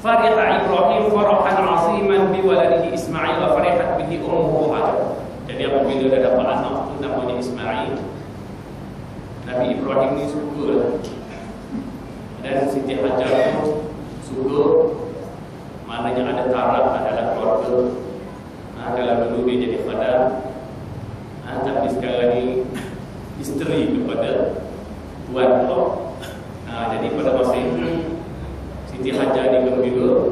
Farahan aziman bi waladihi Ismail wa farihat bihi ummuhu Hajar. Jadi apabila dia dapat anak tu namanya Ismail, Nabi Ibrahim ni suka lah. Dan Siti Hajar tu suka maknanya ada taraf adalah keluarga. Ha, kalau dulu dia jadi khadan, ha, tapi sekarang ni isteri kepada tuan tu. Ha, jadi pada masa itu Siti Hajar digembira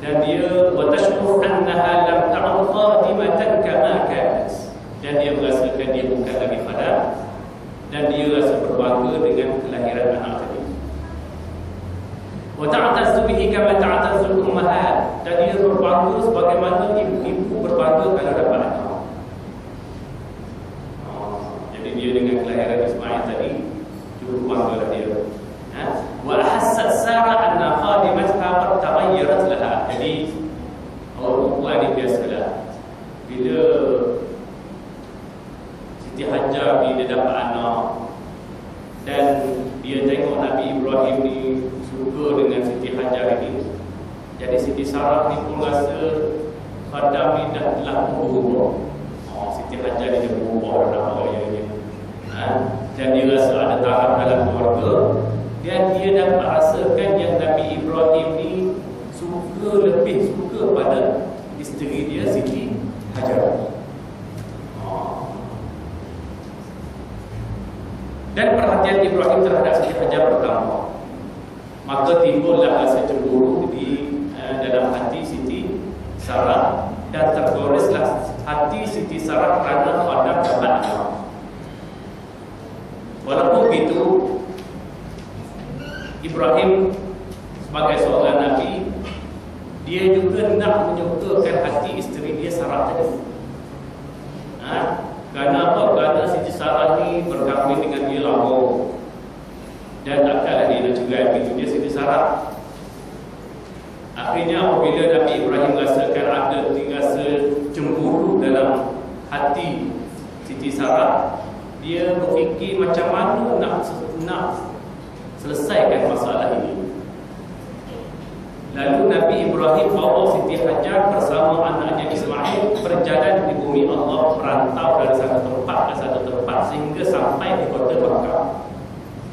dan dia watashkur annaha lam ta'ud qadimatan kama kanat dan dia merasakan dia bukan lagi khadan dan dia rasa berbangga dengan kelahiran anak tadi. Wa ta'tazzu bihi kama ta'tazzu ummahat dan dia berbangga sebagaimana ibu-ibu berbangga kalau dapat anak. Jadi dia dengan kelahiran Ismail tadi cukup bangga dia. Ha? Anna khadimatha qad taghayyarat laha. Jadi orang perempuan ni biasalah bila Siti Hajar bila dapat anak dan dia tengok Nabi Ibrahim ni suka dengan Siti Hajar ini jadi Siti Sarah ni pun rasa khadam ni dah telah berubah oh, Siti Hajar ni dia berubah dalam raya ha? dan dia rasa ada taraf dalam keluarga dan dia dapat rasakan yang Nabi Ibrahim ni suka lebih suka pada isteri dia Siti Hajar dan perhatian Ibrahim terhadap Siti Hajar bertambah. Maka timbullah rasa cemburu di uh, dalam hati Siti Sarah dan tergoreslah hati Siti Sarah kerana dapat anak. Walaupun begitu, Ibrahim sebagai seorang Nabi, dia juga nak menyukakan hati isteri dia Sarah tadi. Ha? Kerana apa? Kerana Siti Sarah ni berkahwin dengan dia lama Dan takkanlah dia nak cerai begitu Dia Siti Sarah Akhirnya apabila Nabi Ibrahim rasakan ada rasa cemburu dalam hati Siti Sarah Dia berfikir macam mana nak, nak selesaikan masalah ini Lalu Nabi Ibrahim bawa Siti Hajar bersama anaknya Ismail berjalan di bumi Allah merantau dari satu tempat ke satu tempat sehingga sampai di kota Makkah.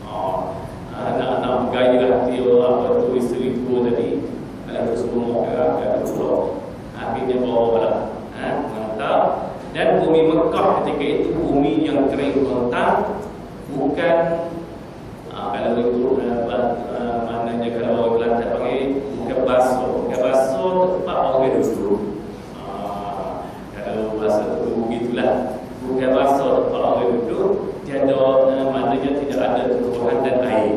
Oh, anak-anak bergaya hati Allah tu isteri tu tadi tu semua ada pulau. Akhirnya bawa lah, ha, dan bumi Mekah ketika itu bumi yang kering rentang bukan kalau itu uh, uh, maknanya kalau orang panggil bukan basuh bukan basuh tempat orang duduk. Uh, kalau bahasa itu begitulah. Bukan basuh tempat orang duduk tiada uh, maknanya tidak ada tumbuhan dan air